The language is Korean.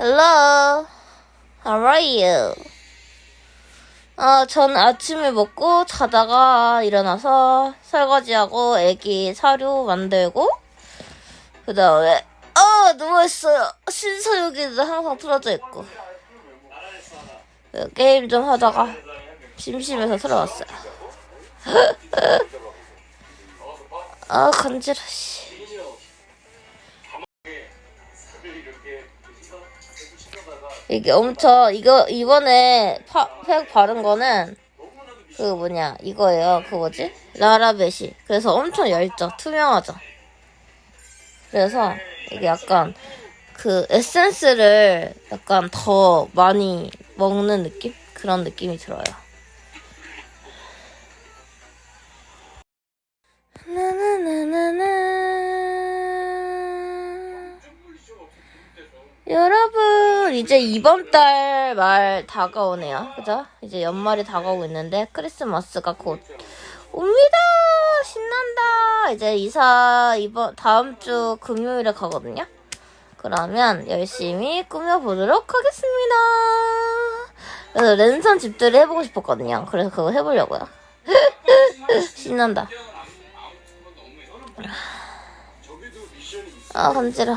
Hello. How are you? 어, 전 아침에 먹고 자다가 일어나서 설거지하고 애기 사료 만들고 그 다음에 어 누워있어요. 신서유기도 항상 틀어져 있고 그 게임 좀 하다가 심심해서 들어왔어요. 아 간지러 씨. 이게 엄청 이거 이번에 파, 팩 바른 거는 그 뭐냐 이거예요. 그 뭐지 라라벳이 그래서 엄청 얇죠, 투명하죠. 그래서 이게 약간 그 에센스를 약간 더 많이 먹는 느낌 그런 느낌이 들어요. 나나나나나 여러분 이제 이번 달 말 다가오네요. 그죠? 이제 연말이 다가오고 있는데 크리스마스가 곧 옵니다! 신난다! 이제 이사 이번 다음 주 금요일에 가거든요. 그러면 열심히 꾸며보도록 하겠습니다. 그래서 랜선 집들이 해보고 싶었거든요. 그래서 그거 해보려고요. 신난다. 아 간지러